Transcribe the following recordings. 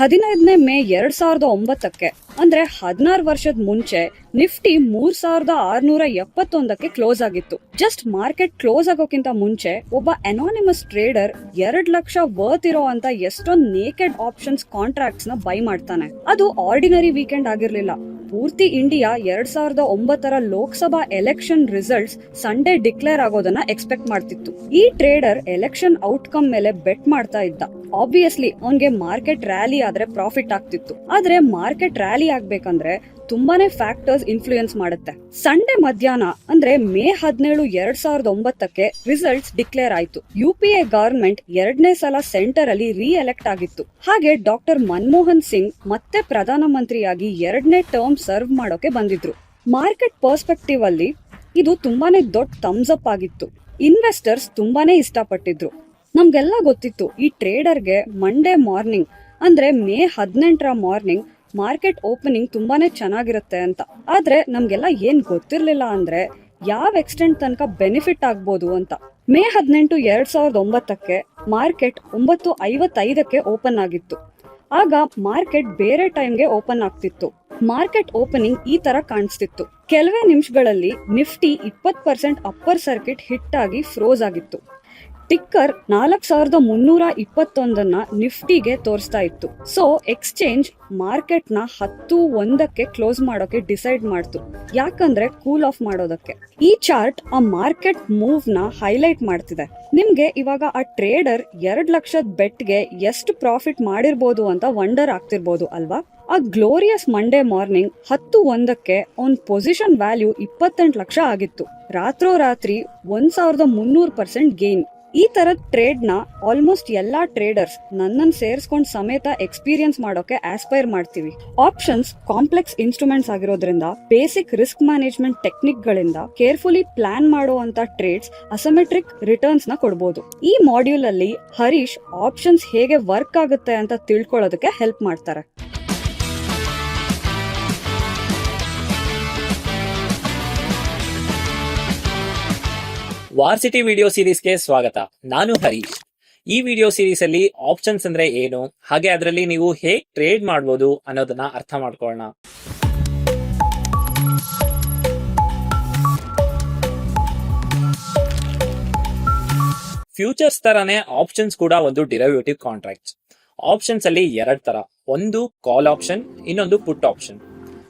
ಹದಿನೈದನೇ ಮೇ ಎರಡ್ ಸಾವಿರದ ಒಂಬತ್ತಕ್ಕೆ, ಅಂದ್ರೆ ಹದಿನಾರು ವರ್ಷದ ಮುಂಚೆ, ನಿಫ್ಟಿ ಮೂರ್ ಸಾವಿರದ ಆರ್ನೂರ ಎಪ್ಪತ್ತೊಂದಕ್ಕೆ ಕ್ಲೋಸ್ ಆಗಿತ್ತು. ಜಸ್ಟ್ ಮಾರ್ಕೆಟ್ ಕ್ಲೋಸ್ ಆಗೋಕ್ಕಿಂತ ಮುಂಚೆ, ಒಬ್ಬ ಅನಾನಿಮಸ್ ಟ್ರೇಡರ್ ಎರಡ್ ಲಕ್ಷ ವರ್ತ್ ಇರೋ ಅಂತ ಎಷ್ಟೊಂದ್ ನೇಕೆಡ್ ಆಪ್ಷನ್ಸ್ ಕಾಂಟ್ರಾಕ್ಟ್ಸ್ನ ಬೈ ಮಾಡ್ತಾನೆ. ಅದು ಆರ್ಡಿನರಿ ವೀಕೆಂಡ್ ಆಗಿರ್ಲಿಲ್ಲ. ಪೂರ್ತಿ ಇಂಡಿಯಾ ಎರಡ್ ಸಾವಿರದ ಒಂಬತ್ತರ Lok Sabha election results Sunday declare ಆಗೋದನ್ನ ಎಕ್ಸ್ಪೆಕ್ಟ್ ಮಾಡ್ತಿತ್ತು. ಈ ಟ್ರೇಡರ್ ಎಲೆಕ್ಷನ್ ಔಟ್ಕಮ್ ಮೇಲೆ ಬೆಟ್ ಮಾಡ್ತಾ ಇದ್ದ. ಆಬ್ವಿಯಸ್ಲಿ ಅವನ್ಗೆ ಮಾರ್ಕೆಟ್ ರ್ಯಾಲಿ ಆದ್ರೆ ಪ್ರಾಫಿಟ್ ಆಗ್ತಿತ್ತು. ಆದ್ರೆ ಮಾರ್ಕೆಟ್ ರ್ಯಾಲಿ ಆಗ್ಬೇಕಂದ್ರೆ ತುಂಬಾನೇ ಫ್ಯಾಕ್ಟರ್ಸ್ ಇನ್ಫ್ಲೂಯೆನ್ಸ್ ಮಾಡುತ್ತೆ. ಸಂಡೇ ಮಧ್ಯಾಹ್ನ, ಅಂದ್ರೆ ಮೇ ಹದಿನೇಳು ಎರಡ್ ಸಾವಿರದ ಒಂಬತ್ತಕ್ಕೆ ರಿಸಲ್ಟ್ಸ್ ಡಿಕ್ಲೇರ್ ಆಯ್ತು. ಯು ಪಿ ಎ ಗವರ್ಮೆಂಟ್ ಎರಡನೇ ಸಲ ಸೆಂಟರ್ ಅಲ್ಲಿ ರೀ ಎಲೆಕ್ಟ್ ಆಗಿತ್ತು. ಹಾಗೆ ಡಾಕ್ಟರ್ ಮನಮೋಹನ್ ಸಿಂಗ್ ಮತ್ತೆ ಪ್ರಧಾನಮಂತ್ರಿಯಾಗಿ ಎರಡನೇ ಟರ್ಮ್ ಸರ್ವ್ ಮಾಡೋಕೆ ಬಂದಿದ್ರು. ಮಾರ್ಕೆಟ್ ಪರ್ಸ್ಪೆಕ್ಟಿವ್ ಅಲ್ಲಿ ಇದು ತುಂಬಾನೇ ದೊಡ್ಡ ಥಮ್ಸ್ ಅಪ್ ಆಗಿತ್ತು. ಇನ್ವೆಸ್ಟರ್ಸ್ ತುಂಬಾನೇ ಇಷ್ಟಪಟ್ಟಿದ್ರು. ನಮ್ಗೆಲ್ಲ ಗೊತ್ತಿತ್ತು, ಈ ಟ್ರೇಡರ್ಗೆ ಮಂಡೇ ಮಾರ್ನಿಂಗ್ ಅಂದ್ರೆ ಮೇ ಹದಿನೆಂಟರ ಮಾರ್ನಿಂಗ್ ಮಾರ್ಕೆಟ್ ಓಪನಿಂಗ್ ತುಂಬಾನೇ ಚೆನ್ನಾಗಿರುತ್ತೆ ಅಂತ. ಆದ್ರೆ ನಮ್ಗೆಲ್ಲ ಏನ್ ಗೊತ್ತಿರ್ಲಿಲ್ಲ ಅಂದ್ರೆ ಯಾವ ಎಕ್ಸ್ಟೆಂಟ್ ತನಕ ಬೆನಿಫಿಟ್ ಆಗ್ಬೋದು ಅಂತ. ಮೇ ಹದಿನೆಂಟು ಎರಡ್ ಸಾವಿರದ ಒಂಬತ್ತಕ್ಕೆ ಮಾರ್ಕೆಟ್ ಒಂಬತ್ತು ಐವತ್ತೈದಕ್ಕೆ ಓಪನ್ ಆಗಿತ್ತು. ಆಗ ಮಾರ್ಕೆಟ್ ಬೇರೆ ಟೈಮ್ಗೆ ಓಪನ್ ಆಗ್ತಿತ್ತು. ಮಾರ್ಕೆಟ್ ಓಪನಿಂಗ್ ಈ ತರ ಕಾಣಿಸ್ತಿತ್ತು. ಕೆಲವೇ ನಿಮಿಷಗಳಲ್ಲಿ ನಿಫ್ಟಿ ಇಪ್ಪತ್ ಪರ್ಸೆಂಟ್ ಅಪ್ಪರ್ ಸರ್ಕಿಟ್ ಹಿಟ್ ಆಗಿ ಫ್ರೋಸ್ ಆಗಿತ್ತು. ಟಿಕ್ಕರ್ ನಾಲ್ಕು ಸಾವಿರದ ಮುನ್ನೂರ ಇಪ್ಪತ್ತೊಂದನ್ನ ನಿಫ್ಟಿಗೆ ತೋರಿಸ್ತಾ ಇತ್ತು. ಸೊ ಎಕ್ಸ್ಚೇಂಜ್ ಮಾರ್ಕೆಟ್ನ ಹತ್ತು ಒಂದಕ್ಕೆ ಕ್ಲೋಸ್ ಮಾಡೋಕೆ ಡಿಸೈಡ್ ಮಾಡ್ತು. ಯಾಕಂದ್ರೆ ಕೂಲ್ ಆಫ್ ಮಾಡೋದಕ್ಕೆ. ಈ ಚಾರ್ಟ್ ಆ ಮಾರ್ಕೆಟ್ ಮೂವ್ನ ಹೈಲೈಟ್ ಮಾಡ್ತಿದೆ. ನಿಮ್ಗೆ ಇವಾಗ ಆ ಟ್ರೇಡರ್ ಎರಡ್ ಲಕ್ಷದ ಬೆಟ್ಗೆ ಎಷ್ಟು ಪ್ರಾಫಿಟ್ ಮಾಡಿರ್ಬೋದು ಅಂತ ವಂಡರ್ ಆಗ್ತಿರ್ಬೋದು ಅಲ್ವಾ? ಆ ಗ್ಲೋರಿಯಸ್ ಮಂಡೇ ಮಾರ್ನಿಂಗ್ ಹತ್ತು ಒಂದಕ್ಕೆ ಅವನ್ ಪೊಸಿಷನ್ ವ್ಯಾಲ್ಯೂ ಇಪ್ಪತ್ತೆಂಟು ಲಕ್ಷ ಆಗಿತ್ತು. ರಾತ್ರೋರಾತ್ರಿ ಒಂದ್ ಸಾವಿರದ ಮುನ್ನೂರು ಪರ್ಸೆಂಟ್ ಗೇನ್. ಈ ತರದ ಟ್ರೇಡ್ನ ಆಲ್ಮೋಸ್ಟ್ ಎಲ್ಲಾ ಟ್ರೇಡರ್ಸ್ ನನ್ನನ್ ಸೇರಿಸ್ಕೊಂಡ್ ಸಮೇತ ಎಕ್ಸ್ಪೀರಿಯನ್ಸ್ ಮಾಡೋಕೆ ಆಸ್ಪೈರ್ ಮಾಡ್ತೀವಿ. ಆಪ್ಷನ್ಸ್ ಕಾಂಪ್ಲೆಕ್ಸ್ ಇನ್ಸ್ಟ್ರೂಮೆಂಟ್ಸ್ ಆಗಿರೋದ್ರಿಂದ ಬೇಸಿಕ್ ರಿಸ್ಕ್ ಮ್ಯಾನೇಜ್ಮೆಂಟ್ ಟೆಕ್ನಿಕ್ ಗಳಿಂದ ಕೇರ್ಫುಲಿ ಪ್ಲಾನ್ ಮಾಡುವಂತ ಟ್ರೇಡ್ಸ್ ಅಸಮೆಟ್ರಿಕ್ ರಿಟರ್ನ್ಸ್ನ ಕೊಡಬಹುದು ಈ ಮಾಡ್ಯೂಲ್ ಅಲ್ಲಿ ಹರೀಶ್ ಆಪ್ಷನ್ಸ್ ಹೇಗೆ ವರ್ಕ್ ಆಗುತ್ತೆ ಅಂತ ತಿಳ್ಕೊಳ್ಳೋದಕ್ಕೆ ಹೆಲ್ಪ್ ಮಾಡ್ತಾರೆ. ವಾರ್ಸಿಟಿ ವಿಡಿಯೋ ಸೀರೀಸ್ಗೆ ಸ್ವಾಗತ. ನಾನು ಹರೀಶ್. ಈ ವಿಡಿಯೋ ಸೀರೀಸ್ ಅಲ್ಲಿ ಆಪ್ಷನ್ಸ್ ಅಂದ್ರೆ ಏನು? ಹಾಗೆ ಅದರಲ್ಲಿ ನೀವು ಹೇಗೆ ಟ್ರೇಡ್ ಮಾಡಬಹುದು ಅನ್ನೋದನ್ನ ಅರ್ಥ ಮಾಡ್ಕೊಳ್ಳೋಣ ಫ್ಯೂಚರ್ಸ್ ತರಾನೇ ಆಪ್ಷನ್ಸ್ ಕೂಡ ಒಂದು ಡಿರೈವೇಟಿವ್ ಕಾಂಟ್ರಾಕ್ಟ್ ಆಪ್ಷನ್ಸ್ ಅಲ್ಲಿ ಎರಡ್ ತರ. ಒಂದು ಕಾಲ್ ಆಪ್ಷನ್ ಇನ್ನೊಂದು ಪುಟ್ ಆಪ್ಷನ್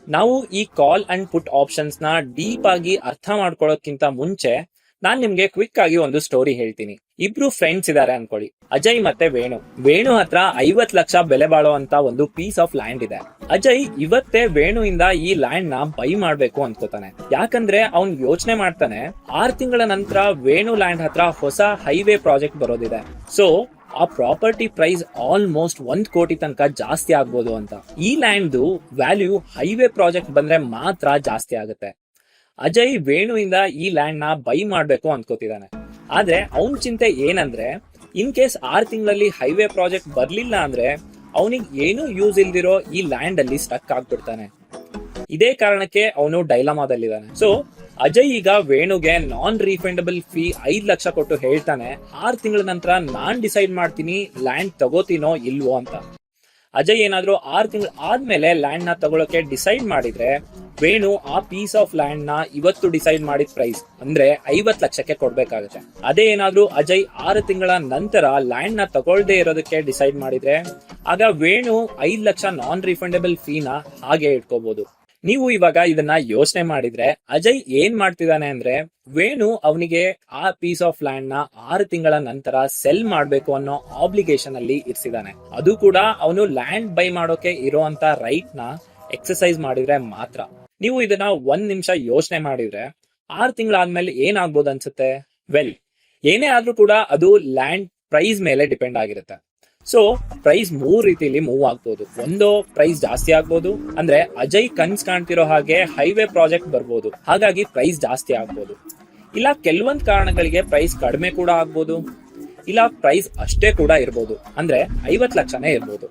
ನಾವು ಈ ಕಾಲ್ ಅಂಡ್ ಪುಟ್ ಆಪ್ಷನ್ಸ್ನ ಡೀಪ್ ಆಗಿ ಅರ್ಥ ಮಾಡ್ಕೊಳ್ಳೋಕ್ಕಿಂತ ಮುಂಚೆ ನಾನ್ ನಿಮ್ಗೆ ಕ್ವಿಕ್ ಆಗಿ ಒಂದು ಸ್ಟೋರಿ ಹೇಳ್ತೀನಿ. ಇಬ್ರು ಫ್ರೆಂಡ್ಸ್ ಇದಾರೆ ಅನ್ಕೊಳ್ಳಿ. ಅಜಯ್ ಮತ್ತೆ ವೇಣು. ವೇಣು ಹತ್ರ ಐವತ್ ಲಕ್ಷ ಬೆಲೆ ಬಾಳೋ ಅಂತ ಒಂದು ಪೀಸ್ ಆಫ್ ಲ್ಯಾಂಡ್ ಇದೆ. ಅಜಯ್ ಇವತ್ತೇ ವೇಣುವಿಂದ ಈ ಲ್ಯಾಂಡ್ನ ಬೈ ಮಾಡ್ಬೇಕು ಅನ್ಕೋತಾನೆ. ಯಾಕಂದ್ರೆ ಅವ್ನ್ ಯೋಚನೆ ಮಾಡ್ತಾನೆ, ಆರ್ ತಿಂಗಳ ನಂತರ ವೇಣು ಲ್ಯಾಂಡ್ ಹತ್ರ ಹೊಸ ಹೈವೇ ಪ್ರಾಜೆಕ್ಟ್ ಬರೋದಿದೆ. ಸೊ ಆ ಪ್ರಾಪರ್ಟಿ ಪ್ರೈಸ್ ಆಲ್ಮೋಸ್ಟ್ ಒಂದ್ ಕೋಟಿ ತನಕ ಜಾಸ್ತಿ ಆಗ್ಬೋದು ಅಂತ. ಈ ಲ್ಯಾಂಡ್ ವ್ಯಾಲ್ಯೂ ಹೈವೇ ಪ್ರಾಜೆಕ್ಟ್ ಬಂದ್ರೆ ಮಾತ್ರ ಜಾಸ್ತಿ ಆಗುತ್ತೆ. ಅಜಯ್ ವೇಣುವಿಂದ ಈ ಲ್ಯಾಂಡ್ನ ಬೈ ಮಾಡ್ಬೇಕು ಅನ್ಕೋತಿದ್ದಾನೆ ಆದ್ರೆ ಅವನ್ ಚಿಂತೆ ಏನಂದ್ರೆ ಇನ್ ಕೇಸ್ ಆರ್ ತಿಂಗಳಲ್ಲಿ ಹೈವೇ ಪ್ರಾಜೆಕ್ಟ್ ಬರ್ಲಿಲ್ಲ ಅಂದ್ರೆ, ಅವನಿಗೆ ಏನೂ ಯೂಸ್ ಇಲ್ದಿರೋ ಈ ಲ್ಯಾಂಡ್ ಅಲ್ಲಿ ಸ್ಟಕ್ ಆಗ್ಬಿಡ್ತಾನೆ. ಇದೇ ಕಾರಣಕ್ಕೆ ಅವನು ಡೈಲಮಾದಲ್ಲಿದ್ದಾನೆ ಸೊ ಅಜಯ್ ಈಗ ವೇಣುಗೆ ನಾನ್ ರೀಫಂಡಬಲ್ ಫೀ ಐದ್ ಲಕ್ಷ ಕೊಟ್ಟು ಹೇಳ್ತಾನೆ, ಆರ್ ತಿಂಗಳ ನಂತರ ನಾನ್ ಡಿಸೈಡ್ ಮಾಡ್ತೀನಿ ಲ್ಯಾಂಡ್ ತಗೋತೀನೋ ಇಲ್ವೋ ಅಂತ. ಅಜಯ್ ಏನಾದ್ರೂ ಆರು ತಿಂಗಳು ಆದ್ಮೇಲೆ ಲ್ಯಾಂಡ್ನ ತಗೊಳಕ್ಕೆ ಡಿಸೈಡ್ ಮಾಡಿದ್ರೆ, ವೇಣು ಆ ಪೀಸ್ ಆಫ್ ಲ್ಯಾಂಡ್ನ ಇವತ್ತು ಡಿಸೈಡ್ ಮಾಡಿದ ಪ್ರೈಸ್ ಅಂದ್ರೆ ಐವತ್ ಲಕ್ಷಕ್ಕೆ ಕೊಡ್ಬೇಕಾಗುತ್ತೆ. ಅದೇ ಏನಾದ್ರೂ ಅಜಯ್ ಆರು ತಿಂಗಳ ನಂತರ ಲ್ಯಾಂಡ್ನ ತಗೊಳ್ದೇ ಇರೋದಕ್ಕೆ ಡಿಸೈಡ್ ಮಾಡಿದ್ರೆ, ಆಗ ವೇಣು ಐದ್ ಲಕ್ಷ ನಾನ್ ರಿಫಂಡಬಲ್ ಫೀನ ಹಾಗೆ ಇಟ್ಕೋಬಹುದು ನೀವು ಇವಾಗ ಇದನ್ನ ಯೋಚನೆ ಮಾಡಿದ್ರೆ ಅಜಯ್ ಏನ್ ಮಾಡ್ತಿದ್ದಾನೆ ಅಂದ್ರೆ ವೇಣು ಅವನಿಗೆ ಆ ಪೀಸ್ ಆಫ್ ಲ್ಯಾಂಡ್ನ ಆರು ತಿಂಗಳ ನಂತರ ಸೆಲ್ ಮಾಡ್ಬೇಕು ಅನ್ನೋ ಆಬ್ಲಿಗೇಷನ್ ಅಲ್ಲಿ ಇರಿಸಿದಾನೆ ಅದು ಕೂಡ ಅವನು ಲ್ಯಾಂಡ್ ಬೈ ಮಾಡೋಕೆ ಇರುವಂತ ರೈಟ್ನ ಎಕ್ಸಸೈಸ್ ಮಾಡಿದ್ರೆ ಮಾತ್ರ. ನೀವು ಇದನ್ನ ಒಂದ್ ನಿಮಿಷ ಯೋಚನೆ ಮಾಡಿದ್ರೆ ಆರು ತಿಂಗಳಾದ್ಮೇಲೆ ಏನಾಗ್ಬೋದು ಅನ್ಸುತ್ತೆ? ವೆಲ್ ಏನೇ ಆದ್ರೂ ಕೂಡ ಅದು ಲ್ಯಾಂಡ್ ಪ್ರೈಸ್ ಮೇಲೆ ಡಿಪೆಂಡ್ ಆಗಿರುತ್ತೆ. ಸೊ ಪ್ರೈಸ್ ಮೂರ್ ರೀತಿಯಲ್ಲಿ ಮೂವ್ ಆಗ್ಬೋದು. ಒಂದು ಪ್ರೈಸ್ ಜಾಸ್ತಿ ಆಗ್ಬೋದು. ಅಂದ್ರೆ ಅಜಯ್ ಕನ್ಸ್ ಕಾಣ್ತಿರೋ ಹಾಗೆ ಹೈವೇ ಪ್ರಾಜೆಕ್ಟ್ ಬರ್ಬೋದು. ಹಾಗಾಗಿ ಪ್ರೈಸ್ ಜಾಸ್ತಿ ಆಗ್ಬೋದು. ಇಲ್ಲ ಕೆಲವೊಂದು ಕಾರಣಗಳಿಗೆ ಪ್ರೈಸ್ ಕಡಿಮೆ ಕೂಡ ಆಗ್ಬೋದು. ಇಲ್ಲ ಪ್ರೈಸ್ ಅಷ್ಟೇ ಕೂಡ ಇರ್ಬೋದು. ಅಂದ್ರೆ ಐವತ್ ಲಕ್ಷನೇ ಇರ್ಬೋದು.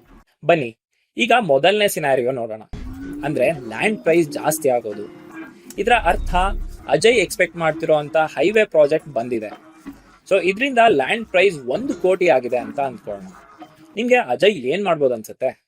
ಬನ್ನಿ, ಈಗ ಮೊದಲನೇ ಸಿನಾರಿಯೋ ನೋಡೋಣ. ಅಂದ್ರೆ ಲ್ಯಾಂಡ್ ಪ್ರೈಸ್ ಜಾಸ್ತಿ ಆಗೋದು. ಇದರ ಅರ್ಥ ಅಜಯ್ ಎಕ್ಸ್ಪೆಕ್ಟ್ ಮಾಡ್ತಿರೋ ಅಂತ ಹೈವೇ ಪ್ರಾಜೆಕ್ಟ್ ಬಂದಿದೆ. ಸೊ ಇದರಿಂದ ಲ್ಯಾಂಡ್ ಪ್ರೈಸ್ ಒಂದು ಕೋಟಿ ಆಗಿದೆ ಅಂತ ಅಂದ್ಕೊಳ್ಳೋಣ. ನಿಮ್ಗೆ ಅಜಯ್ ಏನ್ ಮಾಡ್ಬೋದು ಅನ್ಸುತ್ತೆ?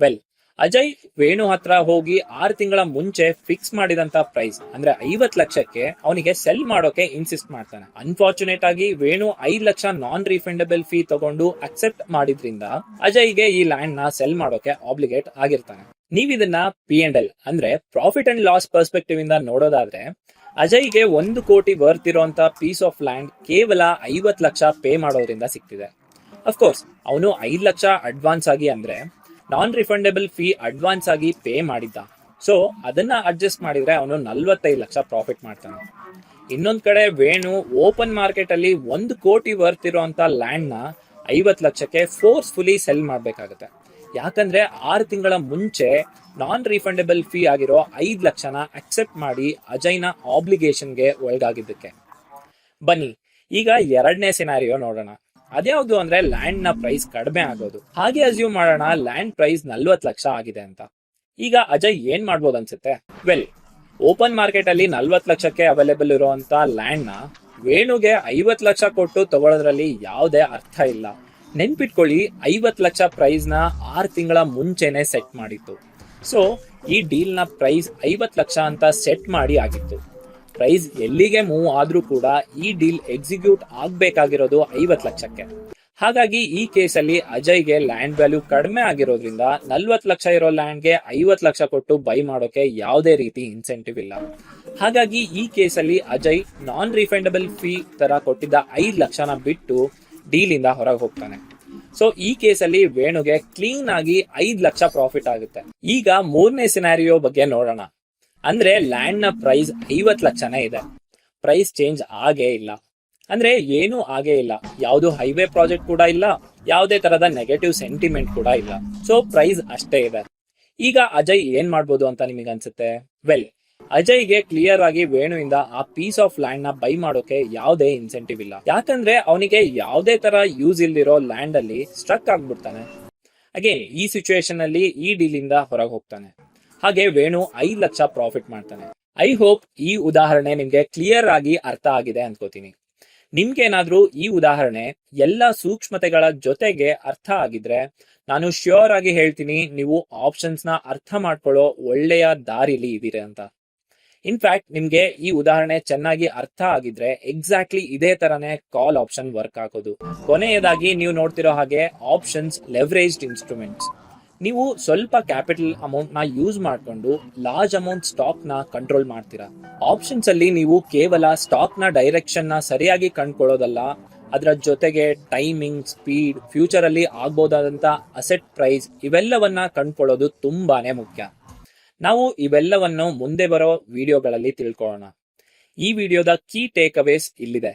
ವೆಲ್ ಅಜಯ್ ವೇಣು ಹತ್ರ ಹೋಗಿ ಆರು ತಿಂಗಳ ಮುಂಚೆ ಫಿಕ್ಸ್ ಮಾಡಿದಂತ ಪ್ರೈಸ್ ಅಂದ್ರೆ ಐವತ್ ಲಕ್ಷಕ್ಕೆ ಅವನಿಗೆ ಸೆಲ್ ಮಾಡೋಕೆ ಇನ್ಸಿಸ್ಟ್ ಮಾಡ್ತಾನೆ. ಅನ್ಫಾರ್ಚುನೇಟ್ ಆಗಿ ವೇಣು ಐದ್ ಲಕ್ಷ ನಾನ್ ರಿಫಂಡಬಲ್ ಫೀ ತಗೊಂಡು ಅಕ್ಸೆಪ್ಟ್ ಮಾಡಿದ್ರಿಂದ ಅಜಯ್ಗೆ ಈ ಲ್ಯಾಂಡ್ನ ಸೆಲ್ ಮಾಡೋಕೆ ಆಬ್ಲಿಗೇಟ್ ಆಗಿರ್ತಾನೆ. ನೀವ್ ಇದನ್ನ ಪಿ ಅಂಡ್ ಎಲ್ ಅಂದ್ರೆ ಪ್ರಾಫಿಟ್ ಅಂಡ್ ಲಾಸ್ ಪರ್ಸ್ಪೆಕ್ಟಿವ್ ಇಂದ ನೋಡೋದಾದ್ರೆ, ಅಜಯ್ಗೆ ಒಂದು ಕೋಟಿ ವರ್ತ್ ಇರುವಂತ ಪೀಸ್ ಆಫ್ ಲ್ಯಾಂಡ್ ಕೇವಲ ಐವತ್ ಲಕ್ಷ ಪೇ ಮಾಡೋದ್ರಿಂದ ಸಿಕ್ತಿದೆ. ಅಫ್ಕೋರ್ಸ್ ಅವನು ಐದು ಲಕ್ಷ ಅಡ್ವಾನ್ಸ್ ಆಗಿ ಅಂದ್ರೆ ನಾನ್ ರಿಫಂಡೇಬಲ್ ಫೀ ಅಡ್ವಾನ್ಸ್ ಆಗಿ ಪೇ ಮಾಡಿದ್ದ. ಸೊ ಅದನ್ನ ಅಡ್ಜಸ್ಟ್ ಮಾಡಿದ್ರೆ ಅವನು ನಲ್ವತ್ತೈದು ಲಕ್ಷ ಪ್ರಾಫಿಟ್ ಮಾಡ್ತಾನೆ. ಇನ್ನೊಂದ್ ಕಡೆ ವೇಣು ಓಪನ್ ಮಾರ್ಕೆಟ್ ಅಲ್ಲಿ ಒಂದು ಕೋಟಿ ವರ್ತ್ ಇರುವಂತ ಲ್ಯಾಂಡ್ನ ಐವತ್ ಲಕ್ಷಕ್ಕೆ ಫೋರ್ಸ್ಫುಲಿ ಸೆಲ್ ಮಾಡ್ಬೇಕಾಗತ್ತೆ. ಯಾಕಂದ್ರೆ ಆರು ತಿಂಗಳ ಮುಂಚೆ ನಾನ್ ರಿಫಂಡಬಲ್ ಫೀ ಆಗಿರೋ ಐದು ಲಕ್ಷನ ಅಕ್ಸೆಪ್ಟ್ ಮಾಡಿ ಅಜಯ್ನ ಆಬ್ಲಿಗೇಷನ್ಗೆ ಒಳಗಾಗಿದ್ದಕ್ಕೆ. ಬನ್ನಿ, ಈಗ ಎರಡನೇ ಸಿನಾರಿಯೋ ನೋಡೋಣ. ಅದ್ಯಾವ್ದು ಅಂದ್ರೆ ಲ್ಯಾಂಡ್ನ ಪ್ರೈಸ್ ಕಡಿಮೆ ಆಗೋದು. ಹಾಗೆ ಅಸ್ಯೂಮ್ ಮಾಡೋಣ, ಲ್ಯಾಂಡ್ ಪ್ರೈಸ್ ನಲ್ವತ್ ಲಕ್ಷ ಆಗಿದೆ ಅಂತ. ಈಗ ಅಜಯ್ ಏನ್ ಮಾಡ್ಬೋದು ಅನ್ಸುತ್ತೆ? ವೆಲ್ ಓಪನ್ ಮಾರ್ಕೆಟ್ ಅಲ್ಲಿ ನಲ್ವತ್ ಲಕ್ಷಕ್ಕೆ ಅವೈಲೇಬಲ್ ಇರುವಂತ ಲ್ಯಾಂಡ್ನ ವೇಣುಗೆ ಐವತ್ ಲಕ್ಷ ಕೊಟ್ಟು ತಗೊಳ್ಳೋದ್ರಲ್ಲಿ ಯಾವುದೇ ಅರ್ಥ ಇಲ್ಲ. ನೆನ್ಪಿಟ್ಕೊಳ್ಳಿ ಐವತ್ ಲಕ್ಷ ಪ್ರೈಸ್ನ ಆರು ತಿಂಗಳ ಮುಂಚೆನೆ ಸೆಟ್ ಮಾಡಿತ್ತು. ಸೊ ಈ ಡೀಲ್ನ ಪ್ರೈಸ್ ಐವತ್ ಲಕ್ಷ ಅಂತ ಸೆಟ್ ಮಾಡಿ ಆಗಿತ್ತು. ಪ್ರೈಸ್ ಎಲ್ಲಿಗೆ ಮೂವ್ ಆದ್ರೂ ಕೂಡ ಈ ಡೀಲ್ ಎಕ್ಸಿಕ್ಯೂಟ್ ಆಗ್ಬೇಕಾಗಿರೋದು ಐವತ್ತು ಲಕ್ಷಕ್ಕೆ. ಹಾಗಾಗಿ ಈ ಕೇಸಲ್ಲಿ ಅಜಯ್ಗೆ ಲ್ಯಾಂಡ್ ವ್ಯಾಲ್ಯೂ ಕಡಿಮೆ ಆಗಿರೋದ್ರಿಂದ ನಲ್ವತ್ ಲಕ್ಷ ಇರೋ ಲ್ಯಾಂಡ್ಗೆ ಐವತ್ ಲಕ್ಷ ಕೊಟ್ಟು ಬೈ ಮಾಡೋಕೆ ಯಾವುದೇ ರೀತಿ ಇನ್ಸೆಂಟಿವ್ ಇಲ್ಲ. ಹಾಗಾಗಿ ಈ ಕೇಸಲ್ಲಿ ಅಜಯ್ ನಾನ್ ರಿಫಂಡಬಲ್ ಫೀ ತರ ಕೊಟ್ಟಿದ್ದ ಐದು ಲಕ್ಷನ ಬಿಟ್ಟು ಡೀಲ್ ಇಂದ ಹೊರಗೆ ಹೋಗ್ತಾನೆ. ಸೊ ಈ ಕೇಸಲ್ಲಿ ವೇಣುಗೆ ಕ್ಲೀನ್ ಆಗಿ ಐದ್ ಲಕ್ಷ ಪ್ರಾಫಿಟ್ ಆಗುತ್ತೆ. ಈಗ ಮೂರನೇ ಸಿನಾರಿಯೋ ಬಗ್ಗೆ ನೋಡೋಣ. ಅಂದ್ರೆ ಲ್ಯಾಂಡ್ನ ಪ್ರೈಸ್ ಐವತ್ ಲಕ್ಷನೇ ಇದೆ. ಪ್ರೈಸ್ ಚೇಂಜ್ ಆಗೇ ಇಲ್ಲ. ಅಂದ್ರೆ ಏನೂ ಆಗೇ ಇಲ್ಲ. ಯಾವುದು ಹೈವೇ ಪ್ರಾಜೆಕ್ಟ್ ಕೂಡ ಇಲ್ಲ. ಯಾವುದೇ ತರದ ನೆಗೆಟಿವ್ ಸೆಂಟಿಮೆಂಟ್ ಕೂಡ ಇಲ್ಲ. ಸೊ ಪ್ರೈಸ್ ಅಷ್ಟೇ ಇದೆ. ಈಗ ಅಜಯ್ ಏನ್ ಮಾಡ್ಬೋದು ಅಂತ ನಿಮಗೆ ಅನ್ಸುತ್ತೆ? ವೆಲ್, ಅಜಯ್ಗೆ ಕ್ಲಿಯರ್ ಆಗಿ ವೇಣುವಿಂದ ಆ ಪೀಸ್ ಆಫ್ ಲ್ಯಾಂಡ್ನ ಬೈ ಮಾಡೋಕೆ ಯಾವುದೇ ಇನ್ಸೆಂಟಿವ್ ಇಲ್ಲ. ಯಾಕಂದ್ರೆ ಅವನಿಗೆ ಯಾವುದೇ ತರ ಯೂಸ್ ಇಲ್ದಿರೋ ಲ್ಯಾಂಡ್ ಅಲ್ಲಿ ಸ್ಟ್ರಕ್ ಆಗ್ಬಿಡ್ತಾನೆ. ಅಗೇನ್ ಈ ಸಿಚುವೇಶನ್ ಅಲ್ಲಿ ಈ ಡೀಲ್ ಇಂದ ಹೊರಗೆ ಹೋಗ್ತಾನೆ. ಹಾಗೆ ವೇಣು ಐದು ಲಕ್ಷ ಪ್ರಾಫಿಟ್ ಮಾಡ್ತಾನೆ. ಐ ಹೋಪ್ ಈ ಉದಾಹರಣೆ ನಿಮ್ಗೆ ಕ್ಲಿಯರ್ ಆಗಿ ಅರ್ಥ ಆಗಿದೆ ಅನ್ಕೋತೀನಿ. ನಿಮ್ಗೇನಾದ್ರೂ ಈ ಉದಾಹರಣೆ ಎಲ್ಲ ಸೂಕ್ಷ್ಮತೆಗಳ ಜೊತೆಗೆ ಅರ್ಥ ಆಗಿದ್ರೆ ನಾನು ಶ್ಯೂರ್ ಆಗಿ ಹೇಳ್ತೀನಿ ನೀವು ಆಪ್ಷನ್ಸ್ನ ಅರ್ಥ ಮಾಡ್ಕೊಳ್ಳೋ ಒಳ್ಳೆಯ ದಾರಿಲಿ ಇದೀರ ಅಂತ. ಇನ್ಫ್ಯಾಕ್ಟ್ ನಿಮ್ಗೆ ಈ ಉದಾಹರಣೆ ಚೆನ್ನಾಗಿ ಅರ್ಥ ಆಗಿದ್ರೆ ಎಕ್ಸಾಕ್ಟ್ಲಿ ಇದೇ ತರನೇ ಕಾಲ್ ಆಪ್ಷನ್ ವರ್ಕ್ ಆಗೋದು ಕೊನೆಯದಾಗಿ ನೀವು ನೋಡ್ತಿರೋ ಹಾಗೆ ಆಪ್ಷನ್ಸ್ ಲೆವರೇಜ್ಡ್ ಇನ್ಸ್ಟ್ರೂಮೆಂಟ್ಸ್ ನೀವು ಸ್ವಲ್ಪ ಕ್ಯಾಪಿಟಲ್ ಅಮೌಂಟ್ನ ಯೂಸ್ ಮಾಡಿಕೊಂಡು ಲಾರ್ಜ್ ಅಮೌಂಟ್ ಸ್ಟಾಕ್ನ ಕಂಟ್ರೋಲ್ ಮಾಡ್ತೀರಾ? ಆಪ್ಷನ್ಸ್ ಅಲ್ಲಿ ನೀವು ಕೇವಲ ಸ್ಟಾಕ್ನ ಡೈರೆಕ್ಷನ್ನ ಸರಿಯಾಗಿ ಕಂಡ್ಕೊಳ್ಳೋದಲ್ಲ, ಅದರ ಜೊತೆಗೆ ಟೈಮಿಂಗ್ ಸ್ಪೀಡ್ ಫ್ಯೂಚರ್ ಅಲ್ಲಿ ಆಗ್ಬೋದಾದಂತ ಅಸೆಟ್ ಪ್ರೈಸ್ ಇವೆಲ್ಲವನ್ನ ಕಂಡ್ಕೊಳ್ಳೋದು ತುಂಬಾನೇ ಮುಖ್ಯ. ನಾವು ಇವೆಲ್ಲವನ್ನು ಮುಂದೆ ಬರೋ ವಿಡಿಯೋಗಳಲ್ಲಿ ತಿಳ್ಕೊಳ್ಳೋಣ. ಈ ವಿಡಿಯೋದ ಕೀ ಟೇಕ್ ಅವೇಸ್ ಇಲ್ಲಿದೆ.